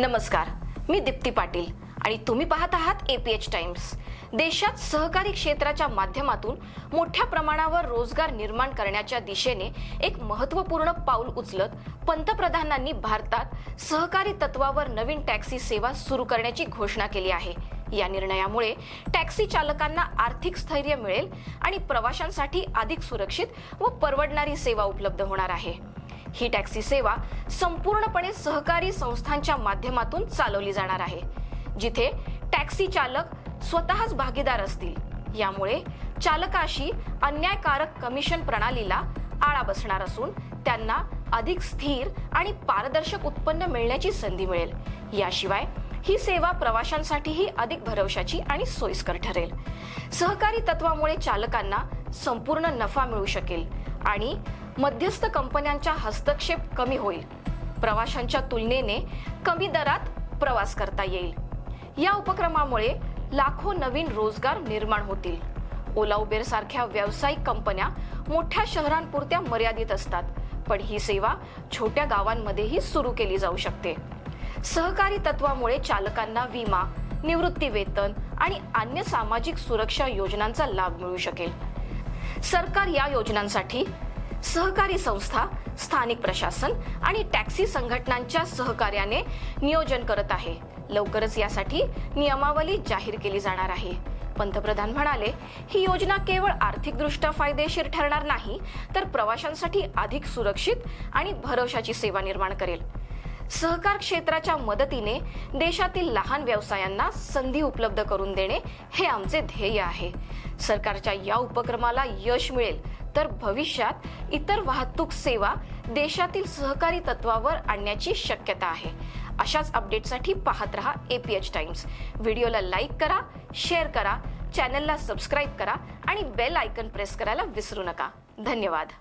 नमस्कार मी दीप्ती पाटील आणि तुम्ही पाहत आहात एपीएच टाइम्स देशात सहकारी क्षेत्राच्या माध्यमातून मोठ्या प्रमाणावर रोजगार निर्माण करण्याच्या दिशेने एक महत्त्वपूर्ण पाऊल उचलत पंतप्रधानांनी भारतात सहकारी तत्वावर नवीन टॅक्सी सेवा सुरू करण्याची घोषणा केली आहे. या निर्णयामुळे टॅक्सी चालकांना आर्थिक स्थैर्य मिळेल आणि प्रवाशांसाठी अधिक सुरक्षित व परवडणारी सेवा उपलब्ध होणार आहे. ही टॅक्सी सेवा संपूर्णपणे सहकारी संस्थांच्या माध्यमातून चालवली जाणार आहे जिथे टॅक्सी चालक स्वतःच भागीदार असतील. यामुळे चालकाशी अन्यायकारक कमिशन प्रणालीला आळा बसणार असून त्यांना अधिक स्थिर आणि पारदर्शक उत्पन्न मिळण्याची संधी मिळेल. याशिवाय ही सेवा प्रवाशांसाठीही अधिक भरवशाची आणि सोयीस्कर ठरेल. सहकारी तत्वामुळे चालकांना संपूर्ण नफा मिळू शकेल आणि मध्यस्थ कंपन्यांचा हस्तक्षेप कमी होईल. प्रवाशांच्या तुलनेने कमी दरात प्रवास करता येईल. या उपक्रमामुळे लाखो नवीन रोजगार निर्माण होतील. ओला उबेर सारख्या व्यावसायिक कंपन्या मोठ्या शहरांपुरत्या मर्यादित असतात पण ही सेवा छोट्या गावांमध्येही सुरू केली जाऊ शकते. सहकारी तत्वामुळे चालकांना विमा निवृत्ती वेतन आणि अन्य सामाजिक सुरक्षा योजनांचा लाभ मिळू शकेल. सरकार या योजनांसाठी सहकारी संस्था स्थानिक प्रशासन आणि टॅक्सी संघटनांच्या सहकार्याने नियोजन करत आहे. लवकरच यासाठी नियमावली जाहीर केली जाणार आहे. पंतप्रधान म्हणाले ही योजना केवळ आर्थिकदृष्ट्या फायदेशीर ठरणार नाही तर प्रवाशांसाठी अधिक सुरक्षित आणि भरवशाची सेवा निर्माण करेल. सहकार क्षेत्राच्या मदतीने देशातील लहान व्यवसायांना संधी उपलब्ध करून देणे हे आमचे ध्येय आहे. सरकारच्या या उपक्रमाला यश मिळेल तर भविष्यात इतर वाहतूक सेवा देशातील सहकारी तत्वावर आणण्याची शक्यता आहे. अशाच अपडेटसाठी पाहत रहा एपीएच टाइम्स व्हिडिओला लाईक करा शेअर करा चॅनलला सबस्क्राईब करा आणि बेल आयकन प्रेस करायला विसरू नका. धन्यवाद.